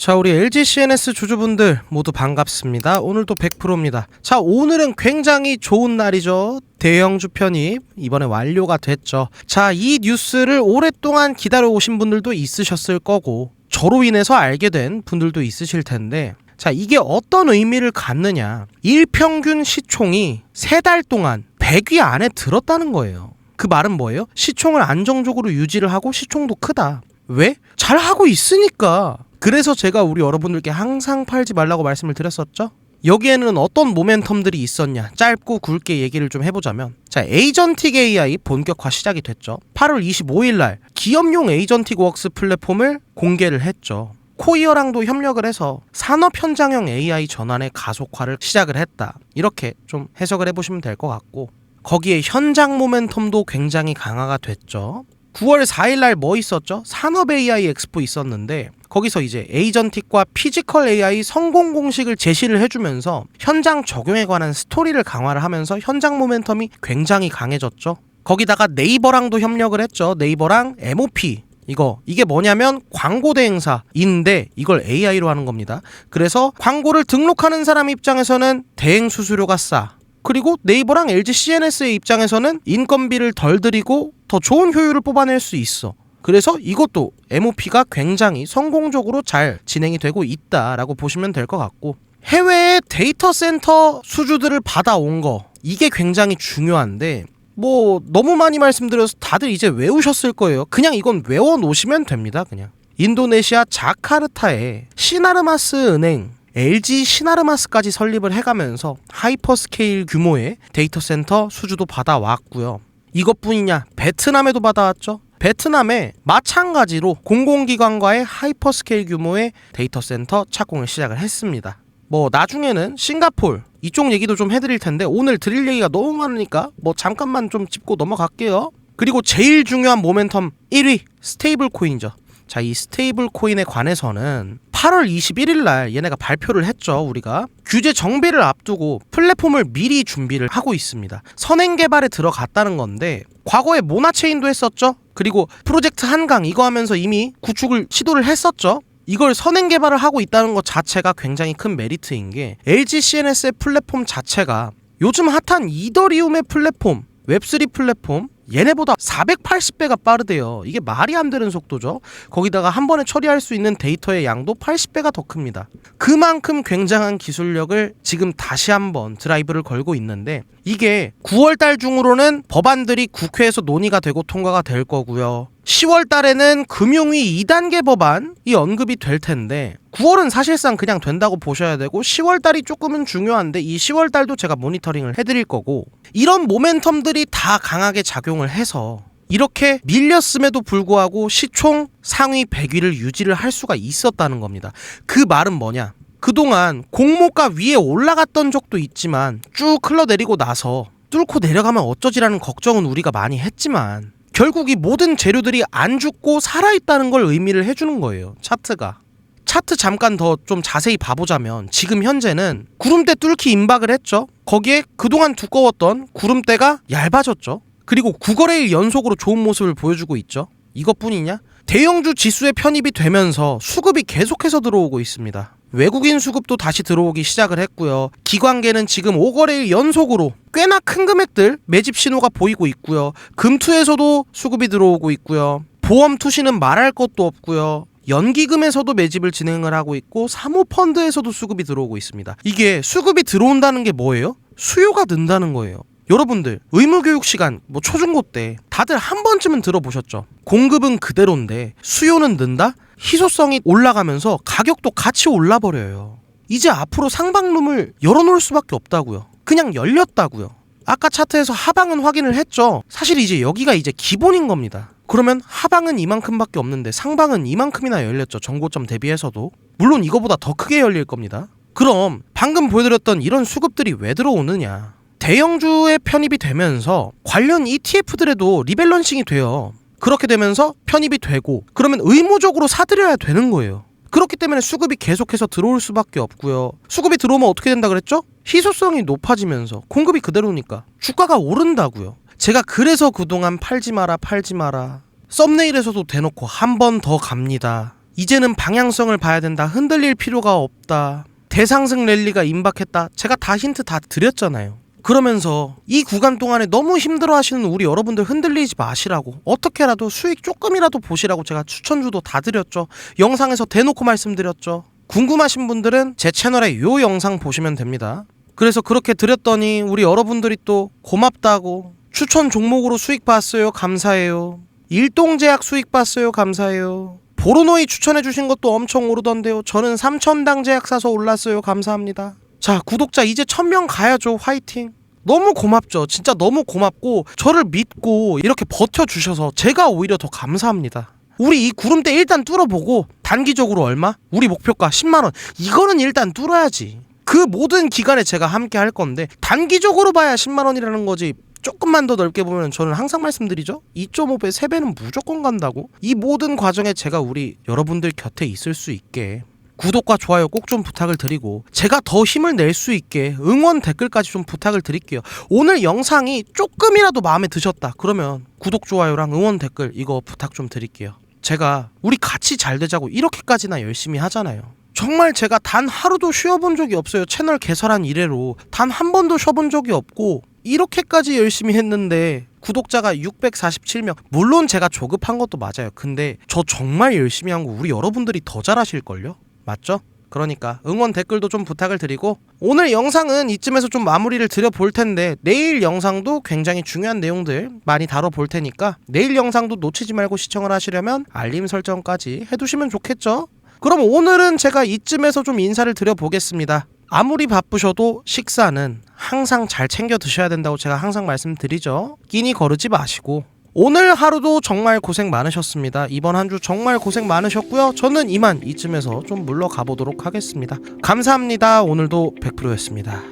자, 우리 LG CNS 주주분들 모두 반갑습니다. 오늘도 100%입니다. 자, 오늘은 굉장히 좋은 날이죠. 대형주 편입 이번에 완료가 됐죠. 자, 이 뉴스를 오랫동안 기다려 오신 분들도 있으셨을 거고 저로 인해서 알게 된 분들도 있으실 텐데 자, 이게 어떤 의미를 갖느냐. 일평균 시총이 세 달 동안 100위 안에 들었다는 거예요. 그 말은 뭐예요? 시총을 안정적으로 유지를 하고 시총도 크다. 왜? 잘 하고 있으니까. 그래서 제가 우리 여러분들께 항상 팔지 말라고 말씀을 드렸었죠. 여기에는 어떤 모멘텀들이 있었냐? 짧고 굵게 얘기를 좀 해보자면 자 에이전틱 AI 본격화 시작이 됐죠. 8월 25일 날 기업용 에이전틱 웍스 플랫폼을 공개를 했죠. 코이어랑도 협력을 해서 산업 현장형 AI 전환의 가속화를 시작을 했다. 이렇게 좀 해석을 해보시면 될 것 같고 거기에 현장 모멘텀도 굉장히 강화가 됐죠. 9월 4일 날 뭐 있었죠? 산업 AI 엑스포 있었는데 거기서 이제 에이전틱과 피지컬 AI 성공 공식을 제시를 해주면서 현장 적용에 관한 스토리를 강화를 하면서 현장 모멘텀이 굉장히 강해졌죠. 거기다가 네이버랑도 협력을 했죠. 네이버랑 MOP 이거 이게 뭐냐면 광고 대행사인데 이걸 AI로 하는 겁니다. 그래서 광고를 등록하는 사람 입장에서는 대행 수수료가 싸. 그리고 네이버랑 LG CNS의 입장에서는 인건비를 덜 들이고 더 좋은 효율을 뽑아낼 수 있어. 그래서 이것도 MOP가 굉장히 성공적으로 잘 진행이 되고 있다라고 보시면 될 것 같고 해외의 데이터 센터 수주들을 받아온 거 이게 굉장히 중요한데 뭐 너무 많이 말씀드려서 다들 이제 외우셨을 거예요. 그냥 이건 외워 놓으시면 됩니다. 그냥 인도네시아 자카르타에 시나르마스 은행 LG 시나르마스까지 설립을 해가면서 하이퍼스케일 규모의 데이터 센터 수주도 받아왔고요. 이것뿐이냐? 베트남에도 받아왔죠. 베트남에 마찬가지로 공공기관과의 하이퍼스케일 규모의 데이터 센터 착공을 시작을 했습니다. 뭐 나중에는 싱가폴 이쪽 얘기도 좀 해드릴 텐데 오늘 드릴 얘기가 너무 많으니까 뭐 잠깐만 좀 짚고 넘어갈게요. 그리고 제일 중요한 모멘텀 1위 스테이블 코인이죠. 자, 이 스테이블 코인에 관해서는 8월 21일 날 얘네가 발표를 했죠, 우리가. 규제 정비를 앞두고 플랫폼을 미리 준비를 하고 있습니다. 선행 개발에 들어갔다는 건데 과거에 모나체인도 했었죠. 그리고 프로젝트 한강 이거 하면서 이미 구축을 시도를 했었죠. 이걸 선행 개발을 하고 있다는 것 자체가 굉장히 큰 메리트인 게 LG CNS의 플랫폼 자체가 요즘 핫한 이더리움의 플랫폼, 웹3 플랫폼 얘네보다 480배가 빠르대요. 이게 말이 안 되는 속도죠. 거기다가 한 번에 처리할 수 있는 데이터의 양도 80배가 더 큽니다. 그만큼 굉장한 기술력을 지금 다시 한번 드라이브를 걸고 있는데 이게 9월 달 중으로는 법안들이 국회에서 논의가 되고 통과가 될 거고요. 10월 달에는 금융위 2단계 법안이 언급이 될 텐데 9월은 사실상 그냥 된다고 보셔야 되고 10월 달이 조금은 중요한데 이 10월 달도 제가 모니터링을 해드릴 거고 이런 모멘텀들이 다 강하게 작용을 해서 이렇게 밀렸음에도 불구하고 시총 상위 100위를 유지를 할 수가 있었다는 겁니다. 그 말은 뭐냐? 그동안 공모가 위에 올라갔던 적도 있지만 쭉 흘러내리고 나서 뚫고 내려가면 어쩌지라는 걱정은 우리가 많이 했지만 결국 이 모든 재료들이 안 죽고 살아있다는 걸 의미를 해주는 거예요. 차트가. 차트 잠깐 더 좀 자세히 봐보자면 지금 현재는 구름대 뚫기 임박을 했죠. 거기에 그동안 두꺼웠던 구름대가 얇아졌죠. 그리고 9거래일 연속으로 좋은 모습을 보여주고 있죠. 이것뿐이냐? 대형주 지수에 편입이 되면서 수급이 계속해서 들어오고 있습니다. 외국인 수급도 다시 들어오기 시작을 했고요. 기관계는 지금 5거래일 연속으로 꽤나 큰 금액들 매집 신호가 보이고 있고요. 금투에서도 수급이 들어오고 있고요. 보험 투시는 말할 것도 없고요. 연기금에서도 매집을 진행을 하고 있고 사모펀드에서도 수급이 들어오고 있습니다. 이게 수급이 들어온다는 게 뭐예요? 수요가 는다는 거예요. 여러분들 의무교육 시간 뭐 초중고 때 다들 한 번쯤은 들어보셨죠? 공급은 그대로인데 수요는 는다? 희소성이 올라가면서 가격도 같이 올라버려요. 이제 앞으로 상방룸을 열어놓을 수밖에 없다고요. 그냥 열렸다고요. 아까 차트에서 하방은 확인을 했죠. 사실 이제 여기가 이제 기본인 겁니다. 그러면 하방은 이만큼밖에 없는데 상방은 이만큼이나 열렸죠. 정고점 대비해서도. 물론 이거보다 더 크게 열릴 겁니다. 그럼 방금 보여드렸던 이런 수급들이 왜 들어오느냐? 대형주에 편입이 되면서 관련 ETF들에도 리밸런싱이 돼요. 그렇게 되면서 편입이 되고 그러면 의무적으로 사들여야 되는 거예요. 그렇기 때문에 수급이 계속해서 들어올 수밖에 없고요. 수급이 들어오면 어떻게 된다 그랬죠? 희소성이 높아지면서 공급이 그대로니까 주가가 오른다고요. 제가 그래서 그동안 팔지 마라 팔지 마라 썸네일에서도 대놓고 한 번 더 갑니다. 이제는 방향성을 봐야 된다. 흔들릴 필요가 없다. 대상승 랠리가 임박했다. 제가 다 힌트 다 드렸잖아요. 그러면서 이 구간 동안에 너무 힘들어 하시는 우리 여러분들 흔들리지 마시라고 어떻게라도 수익 조금이라도 보시라고 제가 추천주도 다 드렸죠. 영상에서 대놓고 말씀드렸죠. 궁금하신 분들은 제 채널에 요 영상 보시면 됩니다. 그래서 그렇게 드렸더니 우리 여러분들이 또 고맙다고 추천 종목으로 수익 봤어요. 감사해요. 일동제약 수익 봤어요. 감사해요. 보로노이 추천해 주신 것도 엄청 오르던데요. 저는 3천당 제약 사서 올랐어요. 감사합니다. 자, 구독자 이제 1000명 가야죠. 화이팅. 너무 고맙죠. 진짜 너무 고맙고 저를 믿고 이렇게 버텨 주셔서 제가 오히려 더 감사합니다. 우리 이 구름대 일단 뚫어보고 단기적으로 얼마? 우리 목표가 10만 원. 이거는 일단 뚫어야지. 그 모든 기간에 제가 함께 할 건데 단기적으로 봐야 10만 원이라는 거지. 조금만 더 넓게 보면 저는 항상 말씀드리죠. 2.5배, 3배는 무조건 간다고. 이 모든 과정에 제가 우리 여러분들 곁에 있을 수 있게 구독과 좋아요 꼭 좀 부탁을 드리고 제가 더 힘을 낼 수 있게 응원 댓글까지 좀 부탁을 드릴게요. 오늘 영상이 조금이라도 마음에 드셨다. 그러면 구독, 좋아요랑 응원 댓글 이거 부탁 좀 드릴게요. 제가 우리 같이 잘 되자고 이렇게까지나 열심히 하잖아요. 정말 제가 단 하루도 쉬어본 적이 없어요. 채널 개설한 이래로 단 한 번도 쉬어본 적이 없고 이렇게까지 열심히 했는데 구독자가 647명. 물론 제가 조급한 것도 맞아요. 근데 저 정말 열심히 한 거 우리 여러분들이 더 잘하실걸요? 맞죠? 그러니까 응원 댓글도 좀 부탁을 드리고 오늘 영상은 이쯤에서 좀 마무리를 드려 볼 텐데 내일 영상도 굉장히 중요한 내용들 많이 다뤄 볼 테니까 내일 영상도 놓치지 말고 시청을 하시려면 알림 설정까지 해두시면 좋겠죠? 그럼 오늘은 제가 이쯤에서 좀 인사를 드려 보겠습니다. 아무리 바쁘셔도 식사는 항상 잘 챙겨 드셔야 된다고 제가 항상 말씀드리죠. 끼니 거르지 마시고 오늘 하루도 정말 고생 많으셨습니다. 이번 한 주 정말 고생 많으셨고요. 저는 이만 이쯤에서 좀 물러가 보도록 하겠습니다. 감사합니다. 오늘도 100%였습니다.